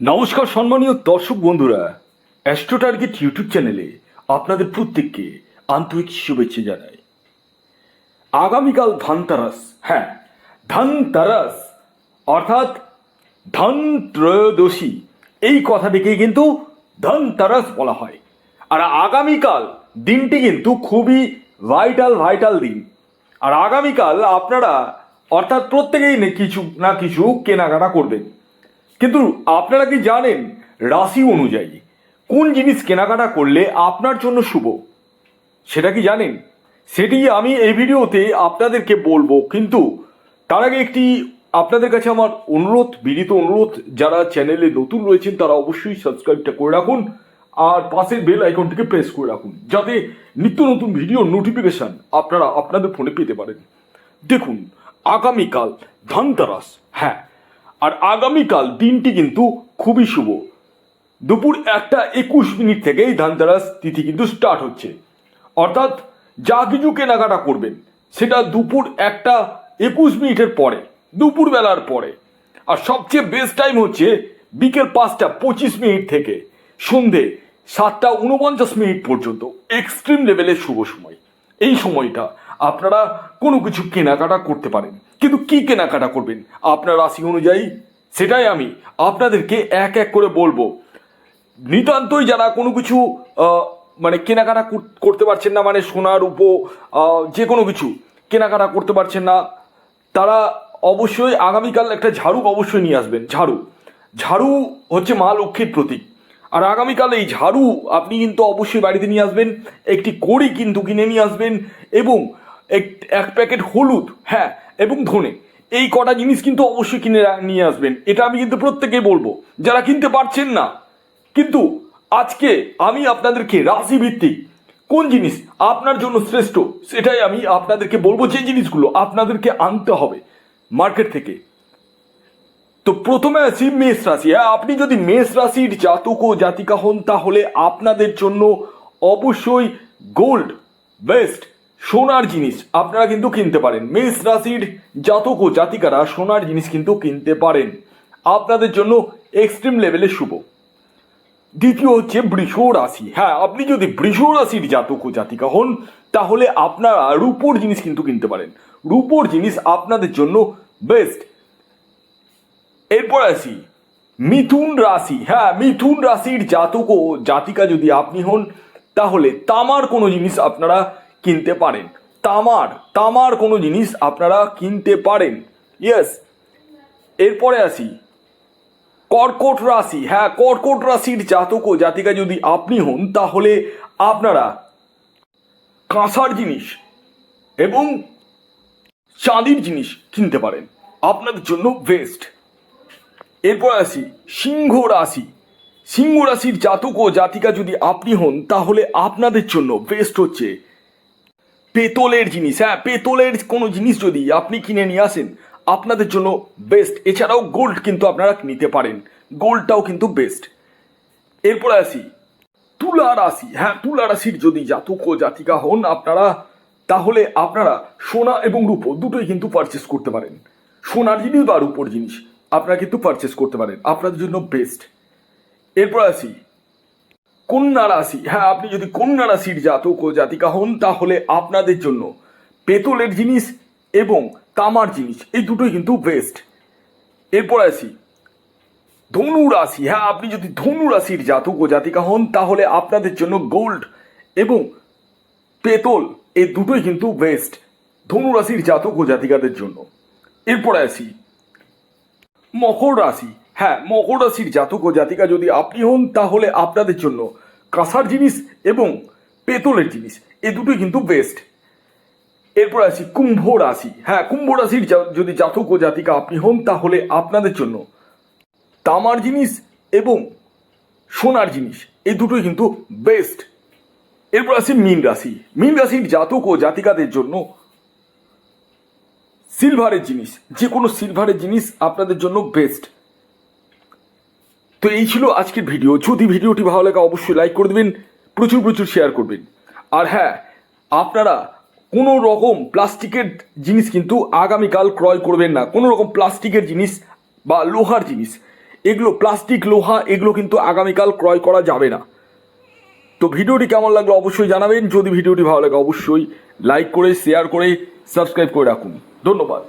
নমস্কার সম্মানীয় দর্শক বন্ধুরা অ্যাস্ট্রো টার্গেট ইউটিউব চ্যানেলে আপনাদের প্রত্যেককে আন্তরিক শুভেচ্ছা জানাই। আগামীকাল ধানতারাস হ্যাঁ ধানতারাস, অর্থাৎ ধন ত্রয়োদশী এই কথাটিকে কিন্তু ধনতারাস বলা হয়। আর আগামীকাল দিনটি কিন্তু খুবই ভাইটাল ভাইটাল দিন। আর আগামীকাল আপনারা অর্থাৎ প্রত্যেকেই কিছু না কিছু কেনাকাটা করবেন। কিন্তু আপনারা কি জানেন রাশি অনুযায়ী কোন জিনিস কেনাকাটা করলে আপনার জন্য শুভ? সেটা কি জানেন? সেটি আমি এই ভিডিওতে আপনাদেরকে বলব, কিন্তু তার আগে একটি আপনাদের কাছে আমার অনুরোধ, বিনীত অনুরোধ, যারা চ্যানেলে নতুন রয়েছেন তারা অবশ্যই সাবস্ক্রাইবটা করে রাখুন আর পাশের বেল আইকনটিকে প্রেস করে রাখুন, যাতে নিত্য নতুন ভিডিও নোটিফিকেশান আপনারা আপনাদের ফোনে পেতে পারেন। দেখুন, আগামীকাল ধনতেরাস হ্যাঁ আর আগামীকাল দিনটি কিন্তু খুবই শুভ। দুপুর একটা একুশ মিনিট থেকেই ধানতেরাস তিথি কিন্তু স্টার্ট হচ্ছে। অর্থাৎ যা কিছু কেনাকাটা করবেন, সেটা দুপুর একটা একুশ মিনিটের পরে দুপুর বেলার পরে। আর সবচেয়ে বেস্ট টাইম হচ্ছে বিকেল পাঁচটা পঁচিশ মিনিট থেকে সন্ধে সাতটা উনপঞ্চাশ মিনিট পর্যন্ত এক্সট্রিম লেভেলের শুভ সময়। এই সময়টা আপনারা কোনো কিছু কেনাকাটা করতে পারেন। কিন্তু কি কেনাকাটা করবেন? আপনার রাশি অনুযায়ী, সেটাই আমি আপনাদেরকে এক এক করে বলব। নিতান্তই যারা কোনো কিছু মানে কেনাকাটা কর- করতে পারছেন না মানে সোনার উপ যে কোনো কিছু কেনাকাটা করতে পারছেন না, তারা অবশ্যই আগামীকাল একটা ঝাড়ু অবশ্যই নিয়ে আসবেন, ঝাড়ু। ঝাড়ু হচ্ছে মা লক্ষ্মীর প্রতীক। আর আগামীকাল এই ঝাড়ু আপনি কিন্তু অবশ্যই বাড়িতে নিয়ে আসবেন, একটি কড়ি কিন্তু কিনে নিয়ে আসবেন এবং এক- প্যাকেট হলুদ হ্যাঁ এবং ধনে। এই কটা জিনিস কিন্তু অবশ্যই কিনে নিয়ে আসবেন। এটা আমি কিন্তু প্রত্যেকেই বলব। যারা কিনতে পারছেন না, কিন্তু আজকে আমি আপনাদেরকে রাশি ভিত্তিক কোন জিনিস আপনার জন্য শ্রেষ্ঠ, সেটাই আমি আপনাদেরকে বলব যে জিনিসগুলো আপনাদেরকে আনতে হবে মার্কেট থেকে। তো প্রথমে আছি মেষ রাশি। হ্যাঁ আপনি যদি মেষ রাশির জাতক ও জাতিকা হন, তাহলে আপনাদের জন্য অবশ্যই গোল্ড, বেস্ট। সোনার জিনিস আপনারা কিন্তু কিনতে পারেন। মেষ রাশির জাতক ও জাতিকারা সোনার জিনিস কিন্তু কিনতে পারেন। আপনাদের জন্য এক্সট্রিম লেভেলে শুভ। দ্বিতীয় হচ্ছে বৃষ রাশি। হ্যাঁ আপনি যদি বৃষ রাশির জাতক ও জাতিকা হন, তাহলে আপনারা রূপোর জিনিস কিন্তু কিনতে পারেন। রূপোর জিনিস আপনাদের জন্য বেস্ট এরপর আসি, মিথুন রাশি। হ্যাঁ মিথুন রাশির জাতক ও জাতিকা যদি আপনি হন, তাহলে তামার কোনো জিনিস আপনারা কিনতে পারেন। তামার তামার কোনো জিনিস আপনারা কিনতে পারেন। ইয়েস এরপরে আসি। কর্কট রাশি। হ্যাঁ কর্কট রাশির জাতক ও জাতিকা যদি আপনি হন, তাহলে আপনারা কাঁসার জিনিস এবং চাঁদির জিনিস কিনতে পারেন। আপনাদের জন্য বেস্ট এরপর আসি। সিংহ রাশি। সিংহ রাশির জাতক ও জাতিকা যদি আপনি হন, তাহলে আপনাদের জন্য বেস্ট হচ্ছে পেতলের জিনিস হ্যাঁ পেতলের কোনো জিনিস যদি আপনি কিনে নিয়ে আসেন, আপনাদের জন্য বেস্ট এছাড়াও গোল্ড কিন্তু আপনারা নিতে পারেন। গোল্ডটাও কিন্তু বেস্ট এরপর আসি, তুলা রাশি। হ্যাঁ তুলা রাশির যদি জাতক ও জাতিকা হন আপনারা, তাহলে আপনারা সোনা এবং রূপো দুটোই কিন্তু পারচেস করতে পারেন। সোনার জিনিস বা রূপোর জিনিস আপনারা কিন্তু পারচেস করতে পারেন। আপনাদের জন্য বেস্ট এরপর আসি কন্যা রাশি হ্যাঁ আপনি যদি কন্যা রাশির জাতক ও জাতিকা হন, তাহলে আপনাদের জন্য পেতলের জিনিস এবং তামার জিনিস, এই দুটোই কিন্তু বেস্ট এরপর আসি, ধনু রাশি হ্যাঁ আপনি যদি ধনু রাশির জাতক ও জাতিকা হন, তাহলে আপনাদের জন্য গোল্ড এবং পেতল, এই দুটোই কিন্তু বেস্ট ধনু রাশির জাতক ও জাতিকাদের জন্য। এরপরে আসি, মকর রাশি হ্যাঁ মকর রাশির জাতক ও জাতিকা যদি আপনি হন, তাহলে আপনাদের জন্য কাঁসার জিনিস এবং পেতলের জিনিস, এ দুটোই কিন্তু বেস্ট এরপর আসি কুম্ভ রাশি। হ্যাঁ কুম্ভ রাশির যদি জাতক ও জাতিকা আপনি হন, তাহলে আপনাদের জন্য তামার জিনিস এবং সোনার জিনিস এই দুটোই কিন্তু বেস্ট এরপর আসি মীন রাশি। মীন রাশির জাতক ও জাতিকাদের জন্য সিলভারের জিনিস যে কোনো সিলভারের জিনিস আপনাদের জন্য বেস্ট তো এই ছিল আজকের ভিডিও। যদি ভিডিওটি ভালো লাগে, অবশ্যই লাইক করে দেবেন, প্রচুর প্রচুর শেয়ার করবেন। আর হ্যাঁ আপনারা কোনো রকম প্লাস্টিকের জিনিস কিন্তু আগামীকাল ক্রয় করবেন না। কোনো রকম প্লাস্টিকের জিনিস বা লোহার জিনিস, এগুলো প্লাস্টিক, লোহা, এগুলো কিন্তু আগামীকাল ক্রয় করা যাবে না। তো ভিডিওটি কেমন লাগল অবশ্যই জানাবেন। যদি ভিডিওটি ভালো লাগে, অবশ্যই লাইক করে শেয়ার করে সাবস্ক্রাইব করে রাখুন। ধন্যবাদ।